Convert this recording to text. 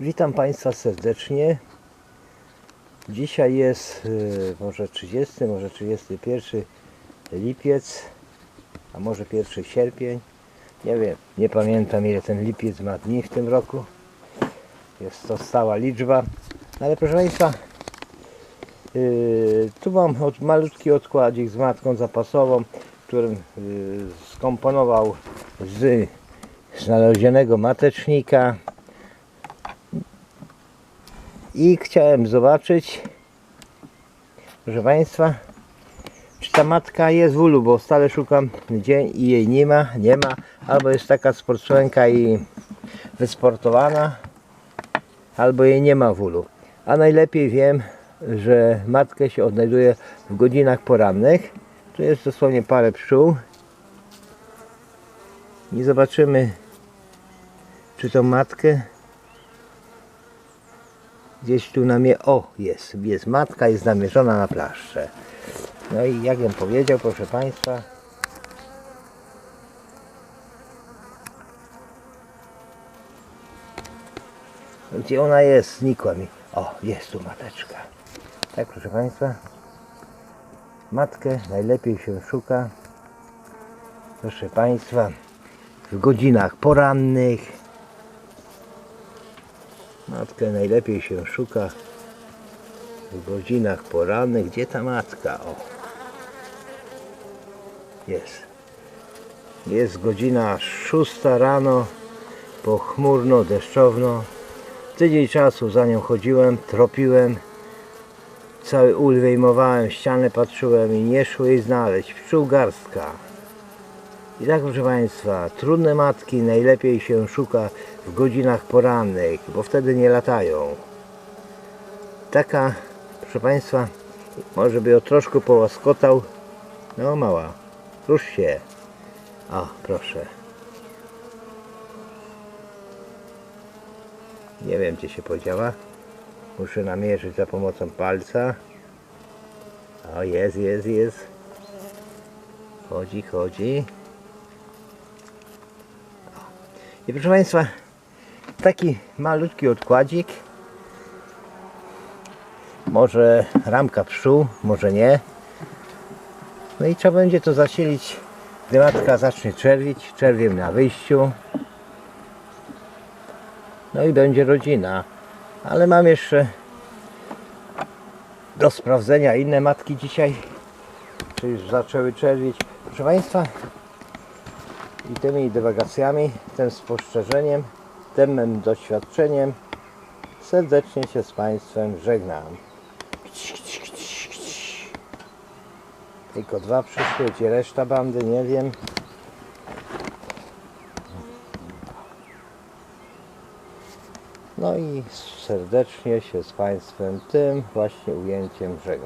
Witam Państwa serdecznie. Dzisiaj jest y, może 30, może 31 lipiec, a może 1 sierpień. Nie wiem, nie pamiętam ile ten lipiec ma dni w tym roku. Jest to stała liczba. Ale proszę Państwa, y, tu mam od, malutki odkładzik z matką zapasową, którym y, skomponował z znalezionego matecznika i chciałem zobaczyć, proszę Państwa, czy ta matka jest w ulu, bo stale szukam gdzie i jej nie ma, nie ma, albo jest taka sportsmenka i wysportowana, albo jej nie ma w ulu. A najlepiej wiem, że matkę się odnajduje w godzinach porannych. Tu jest dosłownie parę pszczół. I zobaczymy, czy tą matkę gdzieś tu na mnie, o jest, jest matka, jest zamierzona na plaszcze. No i jak bym powiedział, proszę Państwa, gdzie ona jest, znikła mi. O, jest tu mateczka. Tak, proszę Państwa, matkę najlepiej się szuka, proszę Państwa, w godzinach porannych. Matkę najlepiej się szuka w godzinach porannych. Gdzie ta matka? O. Jest. Jest godzina 6 rano, pochmurno, deszczowno. Tydzień czasu za nią chodziłem, tropiłem. Cały ul wyjmowałem, ścianę patrzyłem i nie szło jej znaleźć. Pszczół garstka. I tak proszę Państwa, trudne matki najlepiej się szuka w godzinach porannych, bo wtedy nie latają. Taka, proszę Państwa, może by ją troszkę połaskotał. No mała, rusz się. O, proszę. Nie wiem gdzie się podziała. Muszę namierzyć za pomocą palca. O, jest, jest, jest. Chodzi, chodzi. I proszę Państwa, taki malutki odkładzik. Może ramka pszczół, może nie. No i trzeba będzie to zasilić, gdy matka zacznie czerwić, czerwiem na wyjściu. No i będzie rodzina. Ale mam jeszcze do sprawdzenia inne matki dzisiaj, czy już zaczęły czerwić. Proszę Państwa, i tymi dywagacjami, tym spostrzeżeniem, tym mym doświadczeniem serdecznie się z Państwem żegnam. Tylko dwa przyszły, gdzie reszta bandy, nie wiem. No i serdecznie się z Państwem tym właśnie ujęciem żegnam.